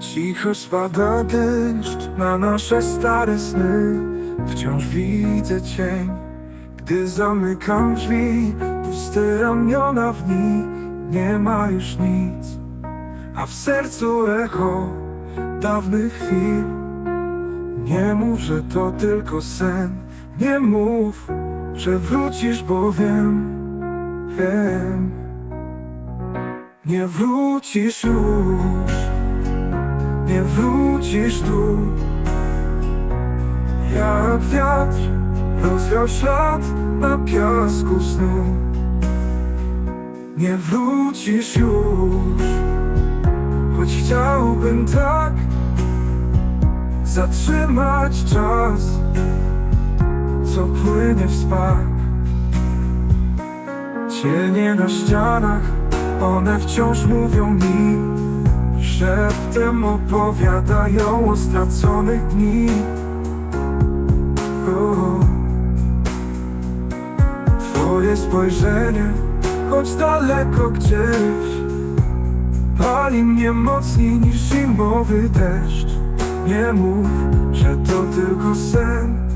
Cicho spada deszcz na nasze stare sny. Wciąż widzę cień, gdy zamykam drzwi. Puste ramiona w nich, nie ma już nic. A w sercu echo dawnych chwil. Nie mów, że to tylko sen. Nie mów, że wrócisz, bo wiem, wiem. Nie wrócisz już nie wrócisz tu. Jak wiatr rozwiał ślad na piasku snu. Nie wrócisz już Choć chciałbym tak Zatrzymać czas Co płynie w spak. Cienie na ścianach One wciąż mówią mi Szeptem opowiadają o straconych dni. Twoje spojrzenie, choć daleko gdzieś Pali mnie mocniej niż zimowy deszcz. Nie mów, że to tylko sen.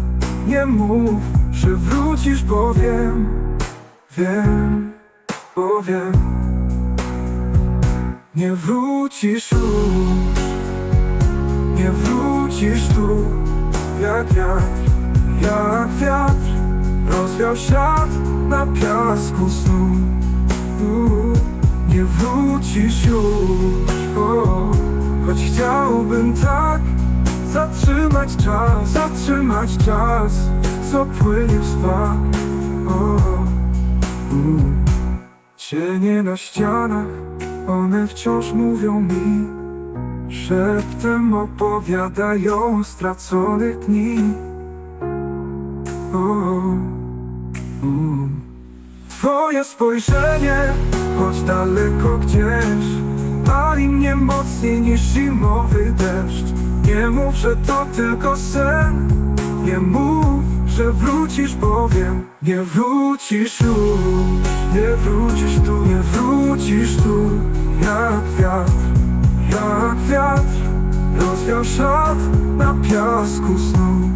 Nie mów, że wrócisz, bo wiem Wiem, bo nie wrócisz już Nie wrócisz tu. Jak wiatr Jak wiatr Rozwiał ślad na piasku snu. Nie wrócisz już. O, Choć chciałbym tak Zatrzymać czas Zatrzymać czas Co płynie w spak o, u. Cienie na ścianach one wciąż mówią mi Szeptem opowiadają o straconych dni. Twoje spojrzenie, choć daleko gdzieś Pali mnie mocniej niż zimowy deszcz. Nie mów, że to tylko sen Nie mów, że wrócisz, bowiem Nie wrócisz już Nie wrócisz tu, nie wrócisz tu Jak wiatr, jak wiatr Rozwiał ślad na piasku snu.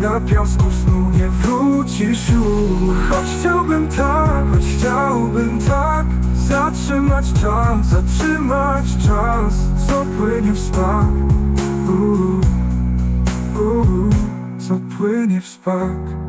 Na piasku snu nie wrócisz już. Choć chciałbym tak, choć chciałbym tak Zatrzymać czas, zatrzymać czas Co płynie w spak. Uh, uh, Co płynie w spak